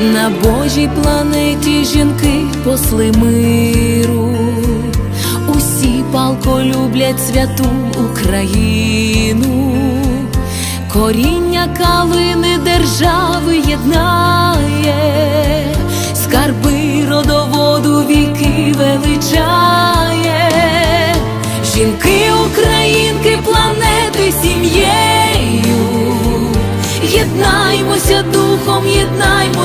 На Божій планеті жінки посли миру, усі палко люблять святу Україну, коріння калини держави єднає,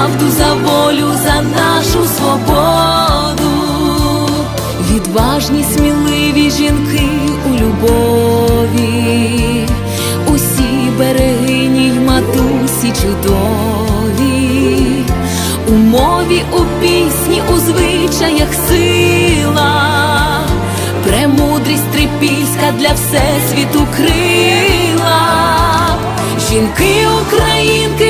правду, за волю, за нашу свободу, відважні, сміливі жінки у любові, усі берегині й матусі чудові, у мові, у пісні, у звичаях сила. Премудрість трипільська для всесвіту крила, жінки, українки,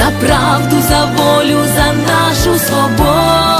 за правду, за волю, за нашу свободу.